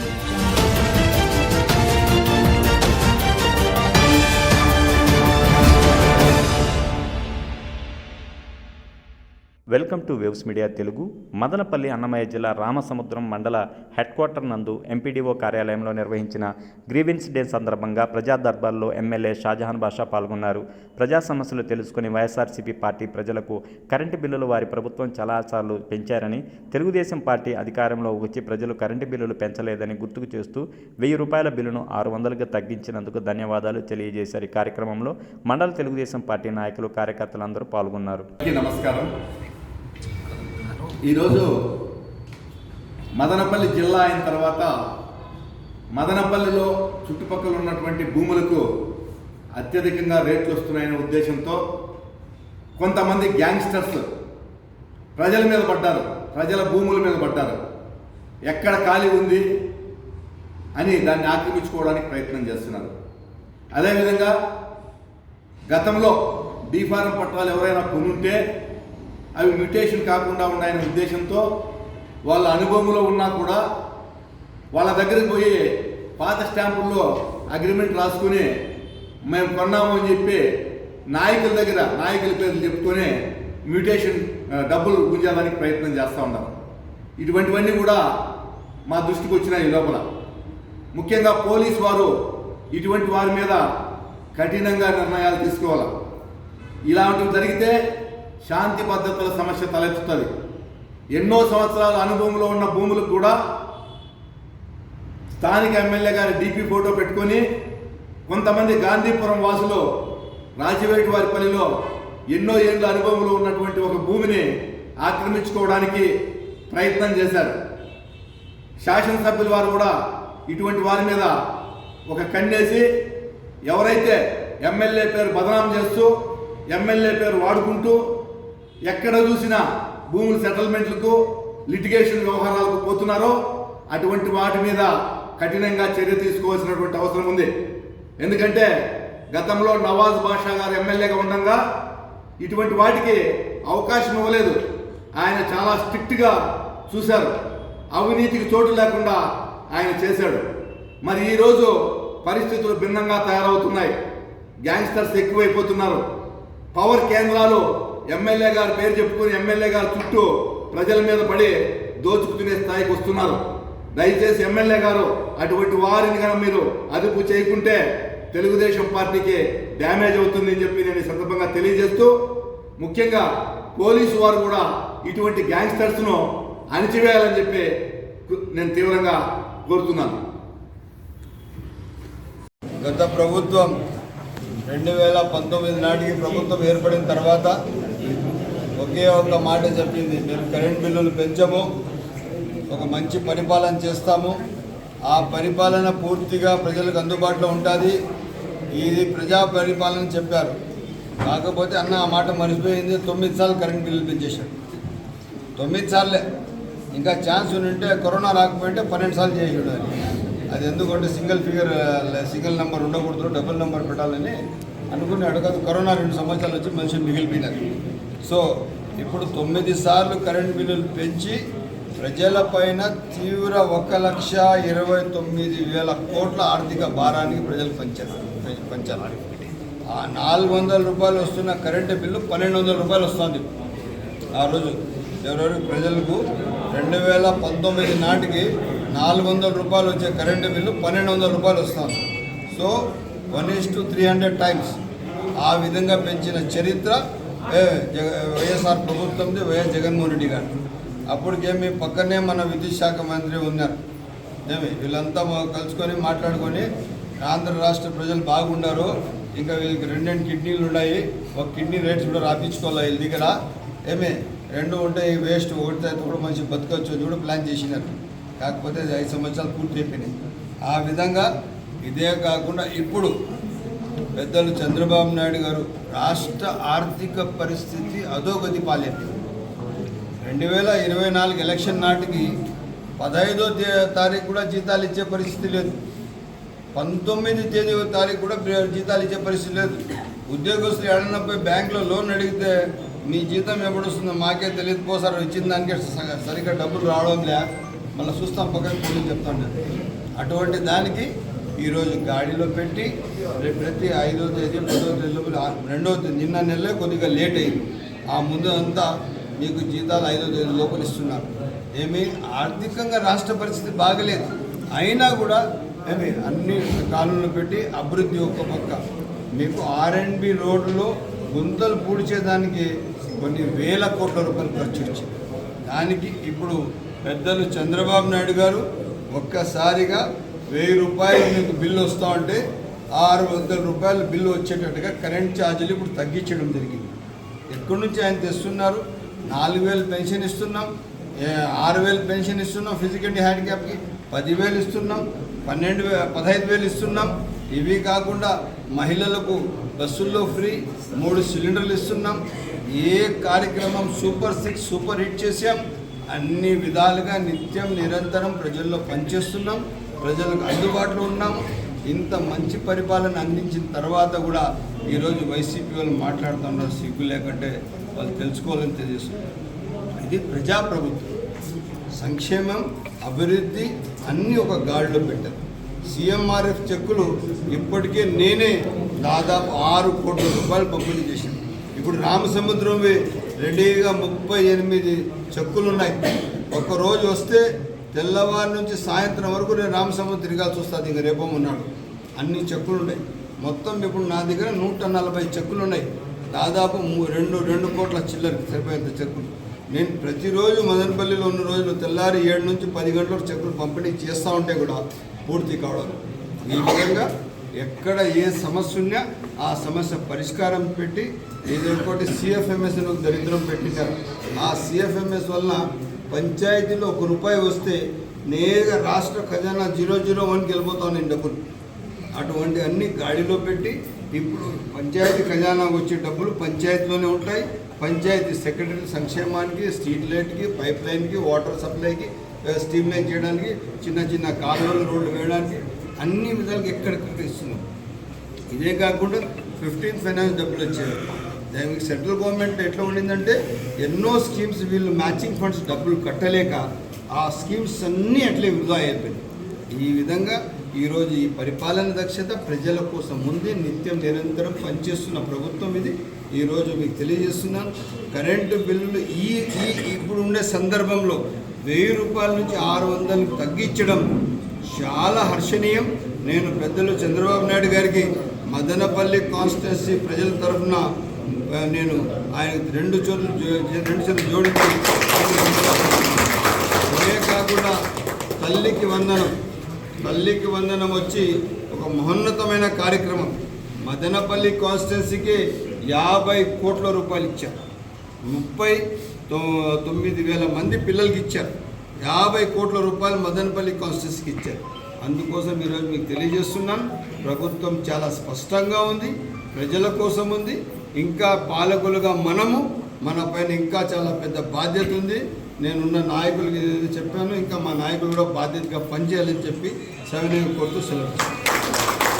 Thank you. Welcome to Waves Media Telugu. Madanapalli Annamayya జిల్లా రామసముద్రం మండల head quarter నందు MPDO కార్యాలయంలో నిర్వహించిన గ్రీవెన్స్ డే సందర్భంగా ప్రజా దర్బార్లో ఎమ్మెల్యే షాజహాన్ బాషా పాల్గొన్నారు. ప్రజా సమస్యలు తెలుసుకుని వైఎస్ఆర్సీపీ పార్టీ ప్రజలకు కరెంటు బిల్లులు వారి ప్రభుత్వం చాలాసార్లు పెంచారని తెలుగుదేశం పార్టీ అధికారంలో వచ్చి ప్రజలు కరెంటు బిల్లులు పెంచలేదని గుర్తుకు చేస్తూ వెయ్యి రూపాయల బిల్లును ఆరు వందలుగా తగ్గించినందుకు ధన్యవాదాలు తెలియజేశారు. ఈ కార్యక్రమంలో మండల తెలుగుదేశం పార్టీ నాయకులు కార్యకర్తలందరూ పాల్గొన్నారు. నమస్కారం. ఈరోజు మదనపల్లి జిల్లా అయిన తర్వాత మదనపల్లిలో చుట్టుపక్కల ఉన్నటువంటి భూములకు అత్యధికంగా రేట్లు వస్తున్నాయనే ఉద్దేశంతో కొంతమంది గ్యాంగ్స్టర్స్ ప్రజల మీద పడ్డారు ప్రజల భూముల మీద పడ్డారు. ఎక్కడ ఖాళీ ఉంది అని దాన్ని ఆక్రమించుకోవడానికి ప్రయత్నం చేస్తున్నారు. అదేవిధంగా గతంలో బీఫారం పట్టాలు ఎవరైనా కొనుంటే అవి మ్యూటేషన్ కాకుండా ఉన్నాయనే ఉద్దేశంతో వాళ్ళ అనుభవంలో ఉన్నా కూడా వాళ్ళ దగ్గరికి పోయి పాత స్టాంపుల్లో అగ్రిమెంట్ రాసుకుని మేము కొన్నాము అని చెప్పి నాయకుల దగ్గర నాయకుల పేర్లు చెప్పుకొని మ్యూటేషన్ డబ్బులు గుంజాలని ప్రయత్నం చేస్తూ ఉన్నారు. ఇటువంటివన్నీ కూడా మా దృష్టికి వచ్చినాయి ఈ లోపల. ముఖ్యంగా పోలీస్ వారు ఇటువంటి వారి మీద కఠినంగా నిర్ణయాలు తీసుకోవాలి? ఇలాంటివి జరిగితే శాంతి భద్రతల సమస్య తలెత్తుతుంది. ఎన్నో సంవత్సరాల అనుభవంలో ఉన్న భూములకు కూడా స్థానిక ఎమ్మెల్యే గారి డీపీ ఫోటో పెట్టుకొని కొంతమంది గాంధీపురం వాసులు రాజవేటి వారిపల్లిలో ఎన్నో ఏళ్ళ అనుభవంలో ఉన్నటువంటి ఒక భూమిని ఆక్రమించుకోవడానికి ప్రయత్నం చేశారు. శాసనసభ్యులు వారు కూడా ఇటువంటి వారి మీద ఒక కన్నేసి ఎవరైతే ఎమ్మెల్యే పేరు బదనాం చేస్తూ ఎమ్మెల్యే పేరు వాడుకుంటూ ఎక్కడ చూసినా భూముల సెటిల్మెంట్లకు లిటిగేషన్ వ్యవహారాలకు పోతున్నారో అటువంటి వాటి మీద కఠినంగా చర్య తీసుకోవాల్సినటువంటి అవసరం ఉంది. ఎందుకంటే గతంలో నవాజ్ బాషా గారు ఎమ్మెల్యేగా ఉండగా ఇటువంటి వాటికి అవకాశం ఇవ్వలేదు. ఆయన చాలా స్ట్రిక్ట్గా చూశారు. అవినీతికి చోటు లేకుండా ఆయన చేశాడు. మరి ఈరోజు పరిస్థితులు భిన్నంగా తయారవుతున్నాయి. గ్యాంగ్స్టర్స్ ఎక్కువైపోతున్నారు. పవర్ కేంద్రాలు ఎమ్మెల్యే గారు పేరు చెప్పుకొని ఎమ్మెల్యే గారు చుట్టూ ప్రజల మీద పడి దోచుకునే స్థాయికి వస్తున్నారు. దయచేసి ఎమ్మెల్యే గారు అటువంటి వారిని కనుక మీరు అదుపు చేయకుంటే తెలుగుదేశం పార్టీకి డ్యామేజ్ అవుతుంది అని చెప్పి నేను ఈ సందర్భంగా తెలియజేస్తూ ముఖ్యంగా పోలీసు వారు కూడా ఇటువంటి గ్యాంగ్స్టర్స్ను అణిచివేయాలని చెప్పి నేను తీవ్రంగా కోరుతున్నాను. గత ప్రభుత్వం రెండు వేల పంతొమ్మిది నాటికి ప్రభుత్వం ఏర్పడిన తర్వాత ఒకే ఒక మాట చెప్పింది. మేము కరెంట్ బిల్లులు పెంచము. ఒక మంచి పరిపాలన చేస్తాము. ఆ పరిపాలన పూర్తిగా ప్రజలకు అందుబాటులో ఉంటుంది. ఇది ప్రజా పరిపాలన చెప్పారు. కాకపోతే అన్న ఆ మాట మర్చిపోయింది. తొమ్మిది సార్లు కరెంట్ బిల్లులు పెంచేశాడు తొమ్మిది సార్లే. ఇంకా ఛాన్స్ ఉంటే కరోనా రాకపోయింటే పన్నెండు సార్లు చేయకూడదు అది అది ఎందుకంటే సింగిల్ ఫిగర్ సింగిల్ నెంబర్ ఉండకూడదు డబుల్ నెంబర్ పెట్టాలని అనుకున్నాడు. కాదు కరోనా రెండు సంవత్సరాలు వచ్చి మనుషులు మిగిలిపోయినారు సో ఇప్పుడు తొమ్మిది సార్లు కరెంట్ బిల్లులు పెంచి ప్రజలపైన తీవ్ర ఒక లక్ష ఇరవై తొమ్మిది వేల కోట్ల ఆర్థిక భారానికి ప్రజలు పంచారు పంచారు. ఆ నాలుగు వందల రూపాయలు వస్తున్న కరెంటు బిల్లు పన్నెండు వందల రూపాయలు వస్తుంది. ఆ రోజు ఎవరెవరు? ప్రజలకు రెండు వేల పంతొమ్మిది నాటికి నాలుగు వందల రూపాయలు వచ్చే కరెంటు బిల్లు పన్నెండు వందల రూపాయలు వస్తుంది. So one is two three hundred times ఆ విధంగా పెంచిన చరిత్ర వైఎస్ఆర్ ప్రభుత్వంది వైఎస్ జగన్మోహన్ రెడ్డి గారు. అప్పటికేమి పక్కనే మన విద్యుత్ శాఖ మంత్రి ఉన్నారు. ఏమి వీళ్ళంతా కలుసుకొని మాట్లాడుకొని ఆంధ్ర రాష్ట్ర ప్రజలు బాగున్నారు ఇంకా వీళ్ళకి రెండెండు కిడ్నీలు ఉన్నాయి. ఒక కిడ్నీ రేట్స్ కూడా రాపించుకోవాలి వీళ్ళ దగ్గర? ఏమి రెండు ఉంటే వేస్ట్ ఒకటి అయితే కూడా మంచి బతకొచ్చు అని కూడా ప్లాన్ చేసినారు. కాకపోతే ఐదు సంవత్సరాలు పూర్తి అయిపోయినాయి. ఆ విధంగా ఇదే కాకుండా ఇప్పుడు పెద్దలు చంద్రబాబు నాయుడు గారు రాష్ట్ర ఆర్థిక పరిస్థితి అధోగతి పాలేదు రెండు వేల ఇరవై నాలుగు ఎలక్షన్ నాటికి పదహైదో తారీఖు కూడా జీతాలు ఇచ్చే పరిస్థితి లేదు. పంతొమ్మిది తేదీ తారీఖు కూడా జీతాలు ఇచ్చే పరిస్థితి లేదు. ఉద్యోగస్తులు ఏడన్నా పోయి బ్యాంకులో లోన్ అడిగితే మీ జీతం ఎప్పుడు వస్తుందో మాకే తెలియదు. పోసారు ఇచ్చిన దానికి సరిగ్గా డబ్బులు రావడం లే మళ్ళీ చూస్తాం పక్కన పోలీసు చెప్తాను అటువంటి దానికి ఈరోజు గాడిలో పెట్టి ప్రతి ఐదో తేదీ పదో తేదీ లోపల రెండో తేదీ నిన్న నెలలే కొద్దిగా లేట్ అయింది. ఆ ముందు అంతా మీకు జీతాలు ఐదో తేదీ లోపల ఇస్తున్నారు. ఏమి ఆర్థికంగా రాష్ట్ర పరిస్థితి బాగలేదు. అయినా కూడా ఏమి అన్ని కాలంలో పెట్టి అభివృద్ధి ఒక్క పక్క. మీకు ఆర్ఎండ్బి రోడ్డులో గుంతలు పూడ్చేదానికి కొన్ని వేల కోట్ల రూపాయలు ఖర్చు వచ్చింది. దానికి ఇప్పుడు పెద్దలు చంద్రబాబు నాయుడు గారు ఒక్కసారిగా వెయ్యి రూపాయలు మీకు బిల్లు వస్తూ ఉంటే ఆరు వందల రూపాయలు బిల్లు వచ్చేటట్టుగా కరెంట్ ఛార్జీలు ఇప్పుడు తగ్గించడం జరిగింది. ఎక్కడి నుంచి ఆయన తెస్తున్నారు? నాలుగు వేలు పెన్షన్ ఇస్తున్నాం. ఆరు వేలు పెన్షన్ ఇస్తున్నాం ఫిజికల్ హ్యాండిక్యాప్కి. పదివేలు ఇస్తున్నాం. పన్నెండు వే పదహైదు వేలు ఇస్తున్నాం. ఇవి కాకుండా మహిళలకు బస్సుల్లో ఫ్రీ మూడు సిలిండర్లు ఇస్తున్నాం. ఏ కార్యక్రమం సూపర్ సిక్స్ సూపర్ హిట్ చేసాం అన్ని విధాలుగా నిత్యం నిరంతరం ప్రజల్లో పనిచేస్తున్నాం. ప్రజలకు అందుబాటులో ఉన్నాము ఇంత మంచి పరిపాలన అందించిన తర్వాత కూడా ఈరోజు వైసీపీ వాళ్ళు మాట్లాడుతున్నారు సిగ్గు లేకుంటే వాళ్ళు తెలుసుకోవాలని తెలియజేస్తున్నారు. ఇది ప్రజాప్రభుత్వం. సంక్షేమం అభివృద్ధి అన్నీ ఒక గాడిలో పెట్టారు. సీఎంఆర్ఎఫ్ చెక్కులు ఇప్పటికే నేనే దాదాపు ఆరు కోట్ల రూపాయలు పంపిణీ చేశాను. ఇప్పుడు రామసముద్రం రెడీగా ముప్పై ఎనిమిది చెక్కులు ఉన్నాయి ఒకరోజు వస్తే తెల్లవారి నుంచి సాయంత్రం వరకు నేను రామసముద్రం తిరగాల్సి వస్తుంది. ఇంక రేపో ఉన్నాడు అన్ని చెక్కులు ఉన్నాయి మొత్తం ఇప్పుడు నా దగ్గర నూట నలభై చెక్కులు ఉన్నాయి దాదాపు మూ- రెండు రెండు కోట్ల చిల్లర సరిపోయేంత చెక్కులు. నేను ప్రతిరోజు మదనపల్లిలో ఉన్న రోజులు తెల్లారి ఏడు నుంచి పది గంటలకు చెక్కులు పంపిణీ చేస్తూ ఉంటే కూడా పూర్తి కావడం. ఈ విధంగా ఎక్కడ ఏ సమస్య ఉన్నా ఆ సమస్య పరిష్కారం పెట్టి ఇది ఒకటి సిఎఫ్ఎంఎస్ దరిద్రం పెట్టించారు. ఆ సిఎఫ్ఎంఎస్ వలన పంచాయతీలో ఒక రూపాయి వస్తే నేరుగా రాష్ట్ర ఖజానా జీరో జీరో వన్కి వెళ్ళిపోతాను డబ్బులు. అటువంటి అన్ని గాడిలో పెట్టి ఇప్పుడు పంచాయతీ ఖజానాకు వచ్చే డబ్బులు పంచాయతీలోనే ఉంటాయి. పంచాయతీ సెక్రటరీ సంక్షేమానికి స్ట్రీట్ లైట్కి పైప్ లైన్కి వాటర్ సప్లైకి స్టీమ్ లైన్ చేయడానికి చిన్న చిన్న కాలువలు రోడ్లు వేయడానికి అన్ని విధాలుగా ఎక్కడికక్కడ ఇస్తున్నాం. ఇదే కాకుండా ఫిఫ్టీన్ ఫైనాన్స్ డబ్బులు వచ్చాయి. దానికి సెంట్రల్ గవర్నమెంట్ ఎట్లా ఉండిందంటే ఎన్నో స్కీమ్స్ వీళ్ళు మ్యాచింగ్ ఫండ్స్ డబ్బులు కట్టలేక ఆ స్కీమ్స్ అన్నీ అట్లే వృధా అయిపోయినాయి. ఈ విధంగా ఈరోజు ఈ పరిపాలన దక్షత ప్రజల కోసం ముందే నిత్యం నిరంతరం పనిచేస్తున్న ప్రభుత్వం ఇది. ఈరోజు మీకు తెలియజేస్తున్నాను కరెంటు బిల్లులు ఈ ఈ ఇప్పుడు ఉండే సందర్భంలో వెయ్యి రూపాయల నుంచి ఆరు వందలకు తగ్గించడం చాలా హర్షణీయం. నేను పెద్దలు చంద్రబాబు నాయుడు గారికి మదనపల్లి కాన్స్టిట్యున్సీ ప్రజల తరఫున నేను ఆయన రెండు చోట్ల రెండు చోట్ల జోడించి అదే కాకుండా తల్లికి వందనం. తల్లికి వందనం వచ్చి ఒక మహోన్నతమైన కార్యక్రమం. మదనపల్లి కాన్స్టిట్యున్సీకి యాభై కోట్ల రూపాయలు ఇచ్చారు. ముప్పై తొ- తొమ్మిది వేల మంది పిల్లలకి ఇచ్చారు. యాభై కోట్ల రూపాయలు మదనపల్లి కాన్స్టిట్యున్సీకి ఇచ్చారు. అందుకోసం ఈరోజు మీకు తెలియజేస్తున్నాను. ప్రభుత్వం చాలా స్పష్టంగా ఉంది. ప్రజల కోసం ఉంది. ఇంకా పాలకులుగా మనము మన పైన ఇంకా చాలా పెద్ద బాధ్యత ఉంది. నేనున్న నాయకులకి చెప్పాను ఇంకా మా నాయకులు కూడా బాధ్యతగా పనిచేయాలని చెప్పి సవినయం కోరుతూ సెలవు